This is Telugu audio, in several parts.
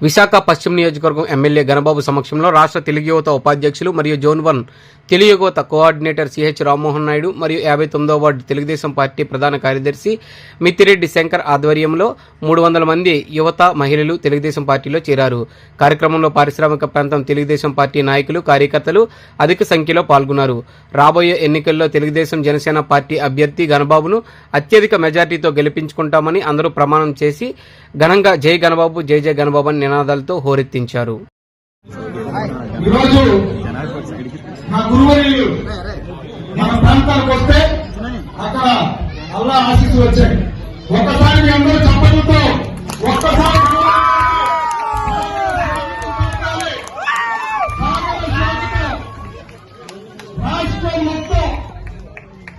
విశాఖ పశ్చిమ నియోజకవర్గం ఎమ్మెల్యే గణబాబు సమక్షంలో రాష్ట్ర తెలుగు యువత ఉపాధ్యక్షులు మరియు జోన్ వన్ తెలుగు యువత కోఆర్డినేటర్ సిహెచ్ రామ్మోహన్ నాయుడు మరియు యాభై తొమ్మిదవ వార్డు తెలుగుదేశం పార్టీ ప్రధాన కార్యదర్శి మిత్తిరెడ్డి శంకర్ ఆధ్వర్యంలో మూడు వందల మంది యువత మహిళలు తెలుగుదేశం పార్టీలో చేరారు. కార్యక్రమంలో పారిశ్రామిక ప్రాంతం తెలుగుదేశం పార్టీ నాయకులు కార్యకర్తలు అధిక సంఖ్యలో పాల్గొన్నారు. రాబోయే ఎన్నికల్లో తెలుగుదేశం జనసేన పార్టీ అభ్యర్థి గణబాబును అత్యధిక మెజార్టీతో గెలిపించుకుంటామని అందరూ ప్రమాణం చేసి ఘనంగా జై గణబాబు జై జై గణబాబు అని నినాదాలతో హోరెత్తించారు. మన ప్రాంతానికి వస్తే అక్కడ అల్లా ఆశీస్సులు వచ్చాయి ఒక్కసారి మీ అందరూ ఒక్కసారి రాష్ట్రం మొత్తం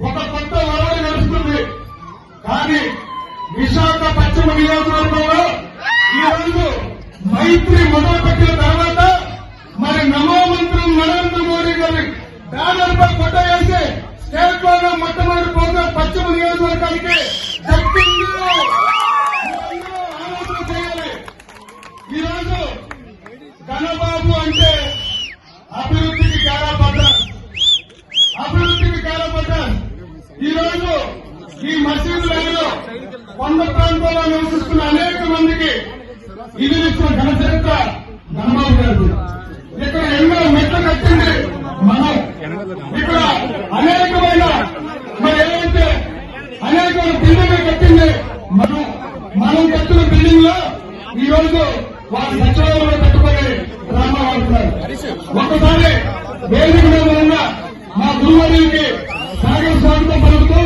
ఒక కొత్త వరవడి నడుస్తుంది. కానీ విశాఖ పశ్చిమ నియోజకవర్గంలో ఈ రోజు మైత్రి మొదలుపెట్టిన తర్వాత మరి నమో మంత్రం నరేంద్ర మోడీ గారి బ్యానర్ పై ఫోటో వేసి స్టేట్లోనే మొట్టమొదటి ప్రోగ్రాం పశ్చిమ నియోజకవర్గానికి దక్కింది. ఆలోచన చేయాలి. ఈ ఘనబాబు అంటే అభివృద్ధికి చాలా అభివృద్ధికి కాలపడ్డారు ఈరోజు ఈ మసీదు లైన్లో కొండ ప్రాంతాల్లో నివసిస్తున్న అనేక మందికి ఇది ఇచ్చిన ఘన ధనబాబు గారు ఇక్కడ ఎన్నో మెట్లు కట్టింది మనం ఇక్కడ అనేకమైన మరి ఏదైతే అనేకమైన బిల్డింగ్లు కట్టింది మనం మనం కట్టిన బిల్డింగ్లో ఈ రోజు వారి సచివాలయంలో పెట్టుకొని డ్రామా ఆడుతున్నారు. ఒక్కసారి వేదిక మీద ఉన్న మా గురువర్యులకి సాగర్ స్వామితో పలుకుతూ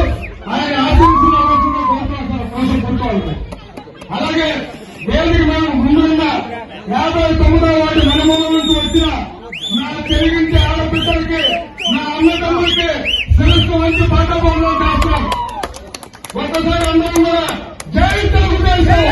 ఆయన ఆశించిన అవ్వాల్సిందిగా కోసం అలాగే వేదిక మీద యాభై తొమ్మిదో వాటి మనమూల నుంచి వచ్చిన నా తెలిగించే ఆడపిల్లలకి నా అన్నదమ్ములకి శిరస్సు మంచి పాఠభవనం బొమ్మలు చేస్తున్నాం ఒక్కసారి అందరం కూడా జై తెలుగుదేశం!